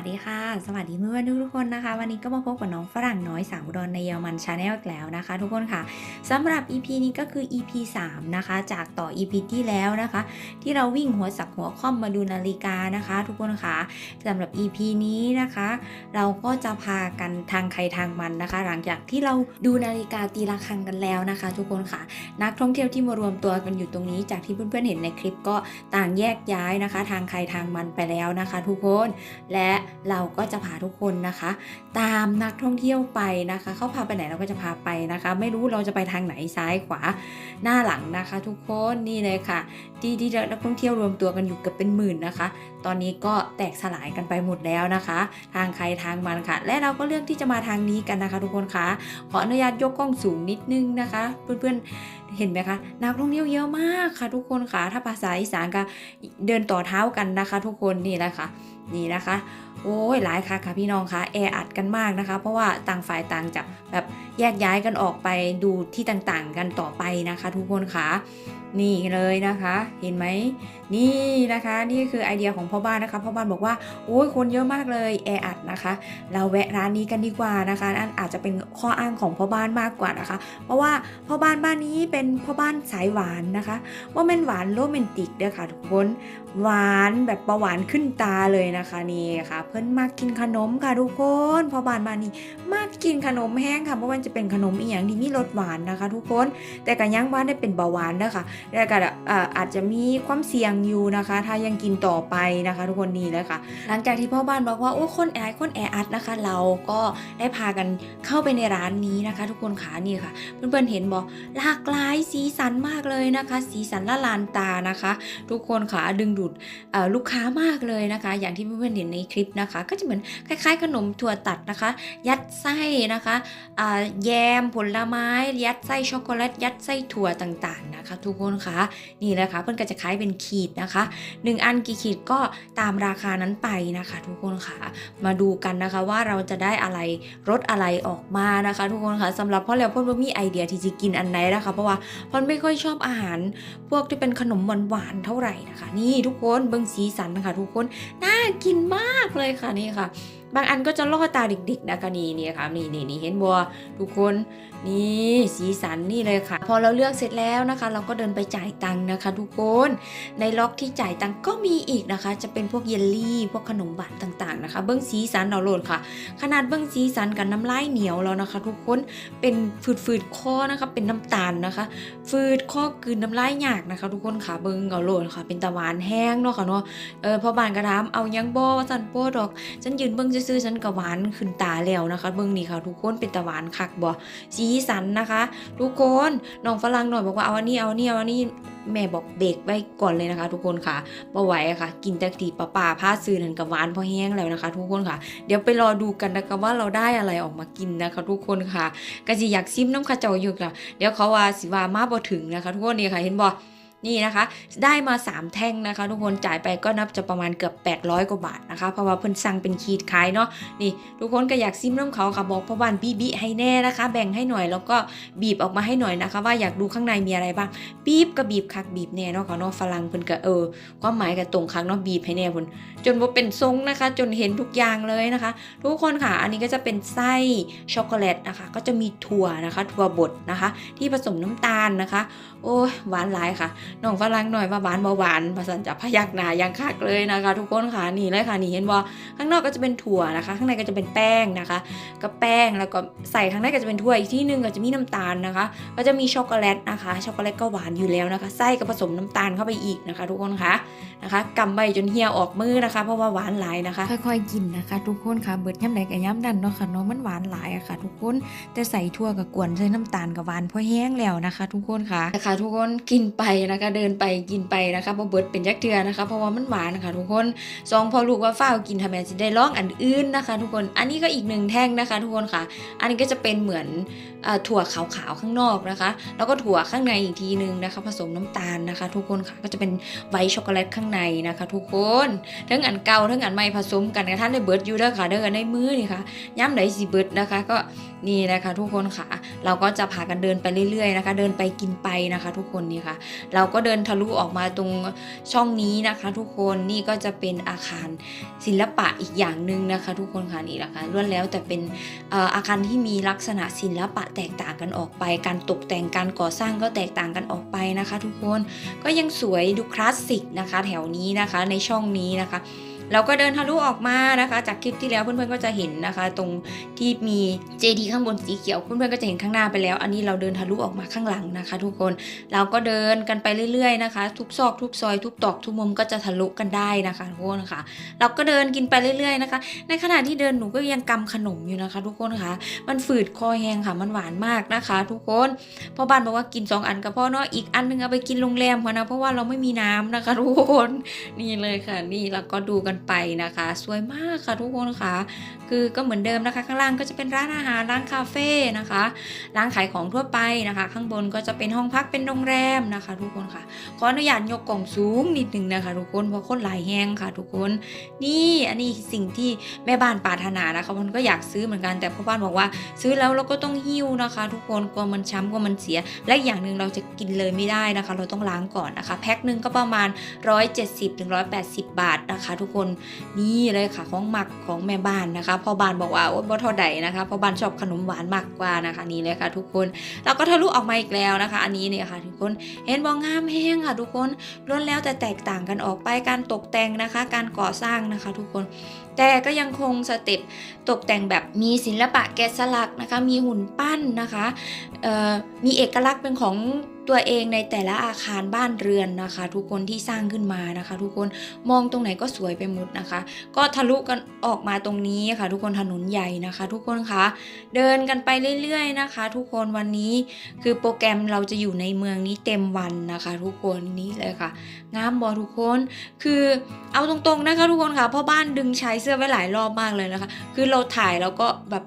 วัสดีค่ะ สวัสดีเพื่อนๆทุกคนนะคะ วันนี้ก็มาพบกับน้องฝรั่งน้อยสาวอุดรในเยอรมันชาแนลอีกแล้วนะคะ ทุกคนค่ะสำหรับ EP นี้ก็คือ EP 3 นะคะ จากต่อ EP ที่แล้วนะคะ ที่เราวิ่งหัวสักหัวค่อมมาดูนาฬิกานะคะ ทุกคนค่ะสำหรับ EP นี้นะคะ เราก็จะพากันทางใครทางมันนะคะ หลังจากที่เราดูนาฬิกาตีระฆังกันแล้วนะคะ ทุกคนค่ะ นักท่องเที่ยวที่มารวมตัวกันอยู่ตรงนี้ จากที่เพื่อนๆเห็นในคลิปก็ต่างแยกย้ายนะคะ ทางใครทางมันไปแล้วนะคะ ทุกคนและเราก็จะพาทุกคนนะคะ ตามนักท่องเที่ยวไปนะคะ เขาพาไปไหนเราก็จะพาไปนะคะ ไม่รู้เราจะไปทางไหนซ้ายขวาหน้าหลังนะคะ ทุกคนนี่เลยค่ะที่ที่นักท่องเที่ยวรวมตัวกันอยู่เกือบเป็นหมื่นนะคะ ตอนนี้ก็แตกสลายกันไปหมดแล้วนะคะ ทางใครทางมันค่ะ และเราก็เลือกที่จะมาทางนี้กันนะคะ ทุกคนคะขออนุญาตยกกล้องสูงนิดนึงนะคะ เพื่อนๆเห็นไหมคะนักท่องเที่ยวเยอะมากค่ะ ทุกคนค่ะถ้าภาษาอีสานก็เดินต่อเท้ากันนะคะ ทุกคนนี่แหละค่ะนี่นะคะ โอ้ยหลายค่ะค่ะพี่น้องคะแออัดกันมากนะคะ เพราะว่าต่างฝ่ายต่างจะแบบแยกย้ายกันออกไปดูที่ต่างๆ กันต่อไปนะคะ ทุกคนคะ นี่เลยนะคะ เห็นไหมนี่นะคะ นี่คือไอเดียของพ่อบ้านนะคะพ่อบ้านบอกว่าโอ้ยคนเยอะมากเลยแออัดนะคะ เราแวะร้านนี้กันดีกว่านะคะนั่นอาจจะเป็นข้ออ้างของพ่อบ้านมากกว่านะคะ เพราะว่าพ่อบ้านบ้านนี้เป็นพ่อบ้านสายหวานนะคะว่าเป็นหวานโรแมนติกเด้อค่ะทุกคนหวานแบบประหวานขึ้นตาเลยนะคะนี่ค่ะ เพิ่นมากกินขนมค่ะทุกคนพ่อบ้านบ้านนี้มากกินขนมแห้งค่ะเพราะว่าจะเป็นขนมอีหยังที่มีรสหวานนะคะ ทุกคน แต่ก็ยังว่านได้เป็นเบาหวานเด้อค่ะแล้วก็อาจจะมีความเสี่ยงอยู่นะคะ ถ้ายังกินต่อไปนะคะ ทุกคนนี่เลยค่ะ หลังจากที่พ่อบ้านบอกว่าโอ้คนแออัดคนแออัดนะคะ เราก็ได้พากันเข้าไปในร้านนี้นะคะ ทุกคนขานี่ค่ะ เพื่อนๆเห็นบอกหลากหลายสีสันมากเลยนะคะ สีสันละลานตานะคะ ทุกคนค่ะดึงดูดลูกค้ามากเลยนะคะ อย่างที่เพื่อนๆเห็นในคลิปนะคะ ก็จะเหมือนคล้าย ๆ ขนมถั่วตัดนะคะ ยัดไส้นะคะแยมผลไม้ ยัดไส้ช็อกโกแลตยัดไส้ถั่วต่างๆนะคะ ทุกคนค่ะนี่แหละคะเพื่อนก็จะคล้ายเป็นขีดนะคะ 1 อันกี่ขีดก็ตามราคานั้นไปนะคะ ทุกคนค่ะมาดูกันนะคะว่าเราจะได้อะไรรสอะไรออกมานะคะ ทุกคนค่ะสำหรับพ่อแล้วพ่อบ่ามีไอเดียที่จะกินอันไหนนะคะ เพราะว่าพ่อไม่ค่อยชอบอาหาร พวกที่เป็นขนมหวานๆเท่าไหร่นะคะ นี่ทุกคนเบิ้งสีสันนะคะ ทุกคนน่ากินมากเลยค่ะนี่ค่ะ บางอันก็จะล่อตาเด็กๆนะคะนี่นี่ค่ะนี่นี่นี่เห็นบัวทุกคนนี่สีสันนี่เลยค่ะ พอเราเลือกเสร็จแล้วนะคะ เราก็เดินไปจ่ายตังค์นะคะ ทุกคนในล็อกที่จ่ายตังค์ก็มีอีกนะคะ จะเป็นพวกเยลลี่ พวกขนมหวานต่างๆนะคะ เบิ้องสีสันเราโหลดค่ะ ขนาดเบิ้องสีสันกับน้ำลายเหนียวแล้วนะคะ ทุกคนเป็นฝืดๆคอนะคะเป็นน้ำตาลนะคะฟืดข้อกืนน้ำลายหยากนะคะ ทุกคนค่ะเบิ้องเอาโหลดค่ะ เป็นตะวานแห้งเนาะค่ะเนาะเออพอบานกระทามเอายังบ่ว่าสันโป้ดอกฉันยืนเบิ้องซื่อๆฉันกะหวานขึ้นตาแล้วนะคะเบิ้องนี่ค่ะ ทุกคนเป็นตะหวานคักบ่สีสันนะคะ ทุกคนน้องฝรั่งหน่อยบอกว่าเอาอันนี้เอาอันนี้เอาอันนี้แม่บอกเบรกไว้ก่อนเลยนะคะ ทุกคนค่ะบ่ไหวอะค่ะ กินแต่ตีปลาป่าผ้าซื้อนั่นกะหวานพอแห้งแล้วนะคะ ทุกคนค่ะ เดี๋ยวไปรอดูกันนะคะว่าเราได้อะไรออกมากินนะคะ ทุกคนค่ะก็สิอยากซิมน้ำข้าเจ้าอยู่ค่ะ เดี๋ยวเขาว่าสิว่ามาบ่ถึงนะคะ ทุกคนนี่ค่ะเห็นบ่ นี่นะคะ ได้มา 3 แท่งนะคะทุกคนจ่ายไปก็นับจะประมาณเกือบ 800 กว่าบาทนะคะ เพราะว่าเพิ่นสั่งเป็นขีดขายเนาะนี่ทุกคนก็อยากซิมน้ำเขาค่ะบอกพ่อบ้านบีบีให้แน่นะคะ แบ่งให้หน่อยแล้วก็บีบออกมาให้หน่อยนะคะ ว่าอยากดูข้างในมีอะไรบ้างบีบก็บีบคักบีบแน่เนาะค่ะเนาะฝรั่งเพิ่นก็เออความหมายก็ตรงคักเนาะบีบให้แน่พุ่นจนว่าเป็นทรงนะคะ จนเห็นทุกอย่างเลยนะคะ ทุกคนค่ะ อันนี้ก็จะเป็นไส้ช็อกโกแลตนะคะ ก็จะมีถั่วนะคะ ถั่วบดนะคะ ที่ผสมน้ำตาลนะคะ โอ้หวานหลายค่ะน้องฝรั่งหน่อยว่าหวานบ่หวานภาษาจะพยักหน้ายังคักเลยนะคะ ทุกคนค่ะนี่เลยค่ะนี่เห็นว่าข้างนอกก็จะเป็นถั่วนะคะ ข้างในก็จะเป็นแป้งนะคะก็แป้งแล้วก็ใส่ข้างในก็จะเป็นถั่วอีกที่หนึงก็จะมีน้ำตาลนะคะ ก็จะมีช็อกโกแลตนะคะช็อกโกแลตก็หวานอยู่แล้วนะคะไส้ก็ผสมน้ำตาลเข้าไปอีกนะคะ ทุกคนค่ะนะคะกำใบจนเหี่ยวออกมือนะคะ เพราะว่าหวานหลายนะคะ ค่อยๆกินนะคะ ทุกคนค่ะเบิดย่ำไหนกับย่ำดันเนาะค่ะเนาะมันหวานหลายอะค่ะ ทุกคนแต่ใส่ถั่วกับกวนใส่น้ำตาลกับหวานพอแห้งแล้วนะคะ ทุกคนค่ะนะคะทุกคนกินไปนะคะเดินไปกินไปนะคะเพอเบิดเป็นยักษ์เทือนะคะเพราะว่ามันหวานนะคะทุกคนสองพอลูกว่าฝ้ากินทำไมสิได้ร้องอันอื่นนะคะ ทุกคนอันนี้ก็อีกหนึ่งแท่งนะคะ ทุกคนค่ะ อันนี้ก็จะเป็นเหมือนอถั่วขาวๆข้างนอกนะคะ แล้วก็ถั่วข้างในอีกทีนึงนะคะ ผสมน้ำตาลนะคะ ทุกคนค่ะก็จะเป็นไวท์ช็อกโกแลตข้างในนะคะ ทุกคนทั้งอันเก่าทั้งอันใหม่ผสมกันกระทั่งได้เบิดอยู่เด้อค่ะเด้อในมือนี่ค่ะย้ำไหนสิเบิดนะคะก็นี่นะคะ ทุกคนค่ะ เราก็จะพากันเดินไปเรื่อยๆนะคะ เดินไปกินไปนะคะ ทุกคนนี่ค่ะ เราก็เดินทะลุออกมาตรงช่องนี้นะคะ ทุกคนนี่ก็จะเป็นอาคารศิลปะอีกอย่างหนึ่งนะคะ ทุกคนค่ะนี่แหละค่ะล้วนแล้วแต่เป็นอาคารที่มีลักษณะศิลปะแตกต่างกันออกไป การตกแต่งการก่อสร้างก็แตกต่างกันออกไปนะคะ ทุกคนก็ยังสวยดูคลาสสิกนะคะ แถวนี้นะคะในช่องนี้นะคะ เราก็เดินทะลุออกมานะคะ จากคลิปที่แล้วเพื่อนๆก็จะเห็นนะคะ ตรงที่มีเจดีข้างบนสีเขียวเพื่อนๆก็จะเห็นข้างหน้าไปแล้ว อันนี้เราเดินทะลุออกมาข้างหลังนะคะ ทุกคนเราก็เดินกันไปเรื่อยๆนะคะ ทุกซอกทุกซอยทุกตอกทุกมุมก็จะทะลุกันได้นะคะทุกคนค่ะ เราก็เดินกินไปเรื่อยๆนะคะ ในขณะที่เดินหนูก็ยังกำขนมอยู่นะคะ ทุกคนค่ะ มันฝืดคอแห้งค่ะ มันหวานมากนะคะ ทุกคนพ่อบ้านบอกว่ากินสองอันกับพ่อเนาะอีกอันนึงเอาไปกินโรงแรมพอนะเพราะว่าเราไม่มีน้ำนะคะ ทุกคนนี่เลยค่ะ นี่เราก็ดูกันไปนะคะ สวยมากค่ะทุกคนค่ะ คือก็เหมือนเดิมนะคะ ข้างล่างก็จะเป็นร้านอาหารร้านคาเฟ่นะคะร้านขายของทั่วไปนะคะ ข้างบนก็จะเป็นห้องพักเป็นโรงแรมนะคะ ทุกคนค่ะ ขออนุญาตยกกล่องสูงนิดนึงนะคะ ทุกคนเพราะคนหลายแห้งค่ะ ทุกคนนี่อันนี้สิ่งที่แม่บ้านปรารถนานะคะมันก็อยากซื้อเหมือนกันแต่พ่อบ้านบอกว่า ซื้อแล้วเราก็ต้องหิ้วนะคะ ทุกคนกลัวมันช้ำกลัวมันเสีย และอีกอย่างหนึ่งเราจะกินเลยไม่ได้นะคะ เราต้องล้างก่อนนะคะ แพ็คหนึ่งก็ประมาณ 170ถึง180 บาทนะคะ ทุกคนนี่เลยค่ะของหมักของแม่บ้านนะคะพ่อบ้านบอกว่าโอ้บ่เท่าใดนะคะพ่อบ้านชอบขนมหวานมากกว่านะคะนี่เลยค่ะ ทุกคนเราก็ทะลุออกมาอีกแล้วนะคะ อันนี้เนี่ยค่ะ ทุกคนเห็นบองงามแห้งค่ะ ทุกคนล้วนแล้วแต่แตกต่างกันออกไปการตกแต่งนะคะ การก่อสร้างนะคะ ทุกคน แต่ก็ยังคงสเต็ปตกแต่งแบบมีศิลปะแกะสลักนะคะ มีหุ่นปั้นนะคะมีเอกลักษณ์เป็นของตัวเองในแต่ละอาคารบ้านเรือนนะคะ ทุกคนที่สร้างขึ้นมานะคะ ทุกคนมองตรงไหนก็สวยไปหมดนะคะ ก็ทะลุกันออกมาตรงนี้ค่ะ ทุกคนถนนใหญ่นะคะ ทุกคนคะเดินกันไปเรื่อย ๆนะคะ ทุกคนวันนี้คือโปรแกรมเราจะอยู่ในเมืองนี้เต็มวันนะคะ ทุกคนนี่เลยค่ะงามบอทุกคนคือเอาตรงๆนะคะ ทุกคนค่ะพ่อบ้านดึงใช้เสื้อไว้หลายรอบมากเลยนะคะ คือเราถ่ายแล้วก็แบบ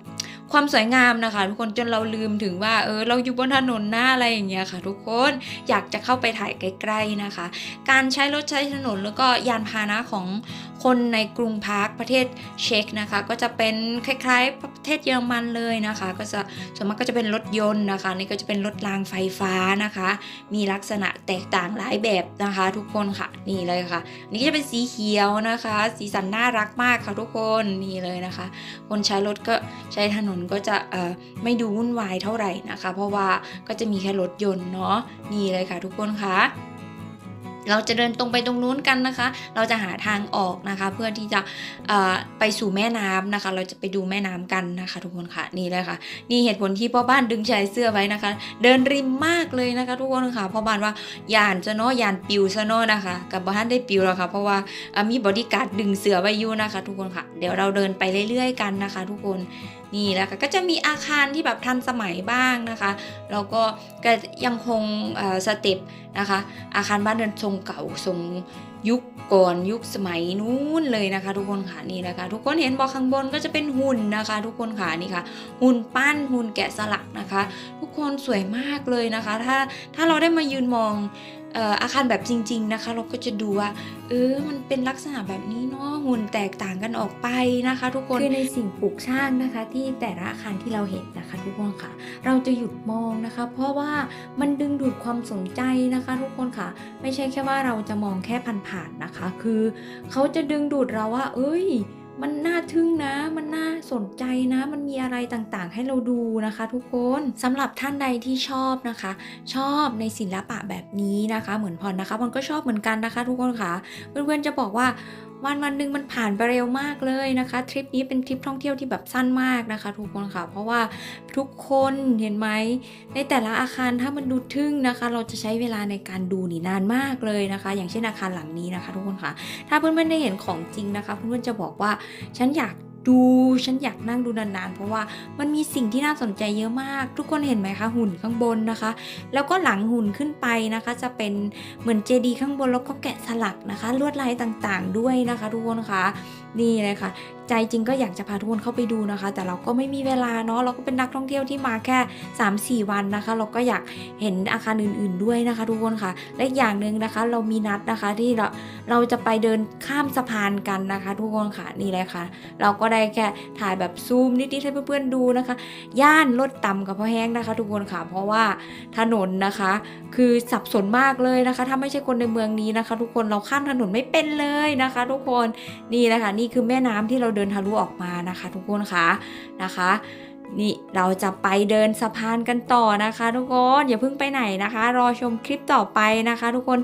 ความสวยงามนะคะ ทุกคนจนเราลืมถึงว่าเออเราอยู่บนถนนหน้าอะไรอย่างเงี้ยค่ะ ทุกคนอยากจะเข้าไปถ่ายใกล้ๆนะคะ การใช้รถใช้ถนนแล้วก็ยานพาหนะของ คนในกรุงพาร์คประเทศเช็กนะคะ ก็จะเป็นคล้ายๆ ประเทศเยอรมันเลยนะคะ ก็จะส่วนมากก็จะเป็นรถยนต์นะคะ นี่ก็จะเป็นรถรางไฟฟ้านะคะ มีลักษณะแตกต่างหลายแบบนะคะ ทุกคนค่ะนี่เลยค่ะ นี่ก็จะเป็นสีเขียวนะคะ สีสันน่ารักมากค่ะทุกคนนี่เลยนะคะ คนใช้รถก็ใช้ถนนก็จะไม่ดูวุ่นวายเท่าไหร่นะคะ เพราะว่าก็จะมีแค่รถยนต์เนาะนี่เลยค่ะทุกคนค่ะ เราจะเดินตรงไปตรงนู้นกันนะคะ เราจะหาทางออกนะคะ เพื่อที่จะไปสู่แม่น้ำนะคะ เราจะไปดูแม่น้ำกันนะคะ ทุกคนค่ะนี่เลยค่ะ นี่เหตุผลที่พ่อบ้านดึงชายเสื้อไว้นะคะ เดินริมมากเลยนะคะ ทุกคนค่ะพ่อบ้านว่ายานจะเนาะยานปิวซะเนาะนะคะ กับบ้านได้ปิวแล้วค่ะ เพราะว่ามีบอดี้การ์ดดึงเสือไว้อยู่นะคะ ทุกคนค่ะ เดี๋ยวเราเดินไปเรื่อยๆกันนะคะ ทุกคน นี่แหละค่ะก็จะมีอาคารที่แบบทันสมัยบ้างนะคะแล้วก็ก็ยังคงสเต็ปนะคะ อาคารบ้านเรือนทรงเก่าทรง ยุคก่อนยุคสมัยนู้นเลยนะคะ ทุกคนค่ะนี่นะคะ ทุกคนเห็นบอกข้างบนก็จะเป็นหุ่นนะคะ ทุกคนค่ะนี่ค่ะ หุ่นปั้นหุ่นแกะสลักนะคะ ทุกคนสวยมากเลยนะคะ ถ้าถ้าเราได้มายืนมองเอ่ออาคารแบบจริง ๆนะคะ เราก็จะดูว่าเออมันเป็นลักษณะแบบนี้เนาะหุ่นแตกต่างกันออกไปนะคะ ทุกคนคือในสิ่งปลูกสร้างนะคะ ที่แต่ละอาคารที่เราเห็นนะคะ ทุกคนค่ะ เราจะหยุดมองนะคะ เพราะว่ามันดึงดูดความสนใจนะคะ ทุกคนค่ะ ไม่ใช่แค่ว่าเราจะมองแค่ผ่านๆนะคะ คือเขาจะดึงดูดเราว่า เอ้ย มันน่าทึ่งนะ มันน่าสนใจนะ มันมีอะไรต่างๆ ให้เราดูนะคะ ทุกคนสำหรับท่านใดที่ชอบนะคะ ชอบในศิลปะแบบนี้นะคะ เหมือนพรนะคะมันก็ชอบเหมือนกันนะคะ ทุกคนค่ะเพื่อนๆจะบอกว่า วันวันหนึ่งมันผ่านไปเร็วมากเลยนะคะทริปนี้เป็นทริปท่องเที่ยวที่แบบสั้นมากนะคะ ทุกคนค่ะ เพราะว่าทุกคนเห็นไหมในแต่ละอาคารถ้ามันดูทึ่งนะคะ เราจะใช้เวลาในการดูนี่นานมากเลยนะคะ อย่างเช่นอาคารหลังนี้นะคะ ทุกคนค่ะ ถ้าเพื่อนๆได้เห็นของจริงนะคะ เพื่อนๆจะบอกว่าฉันอยาก ดูฉันอยากนั่งดูนานๆ เพราะว่ามันมีสิ่งที่น่าสนใจเยอะมาก ทุกคนเห็นไหมคะหุ่นข้างบนนะคะ แล้วก็หลังหุ่นขึ้นไปนะคะ จะเป็นเหมือนเจดีย์ข้างบนแล้วก็แกะสลักนะคะ ลวดลายต่างๆ ด้วยนะคะทุกคนคะ นี่เลยค่ะใจจริงก็อยากจะพาทุกคนเข้าไปดูนะคะ แต่เราก็ไม่มีเวลาเนาะเราก็เป็นนักท่องเที่ยวที่มาแค่ 3-4 วันนะคะ เราก็อยากเห็นอาคารอื่น ๆด้วยนะคะ ทุกคนค่ะ และอย่างหนึ่งนะคะ เรามีนัดนะคะที่เราเราจะไปเดินข้ามสะพานกันนะคะ ทุกคนค่ะนี่เลยค่ะ เราก็ได้แค่ถ่ายแบบซูมนิดๆให้เพื่อนๆดูนะคะ ย่านรถต่ำกับพ่อแห้งนะคะ ทุกคนค่ะ เพราะว่าถนนนะคะ คือสับสนมากเลยนะคะ ถ้าไม่ใช่คนในเมืองนี้นะคะ ทุกคนเราข้ามถนนไม่เป็นเลยนะคะ ทุกคนนี่นะคะนี่ี่คือแม่น้ำที่เราเดินทะลุออกมานะคะ ทุกคนค่ะนะคะนี่เราจะไปเดินสะพานกันต่อนะคะ ทุกคนอย่าเพิ่งไปไหนนะคะ รอชมคลิปต่อไปนะคะ ทุกคน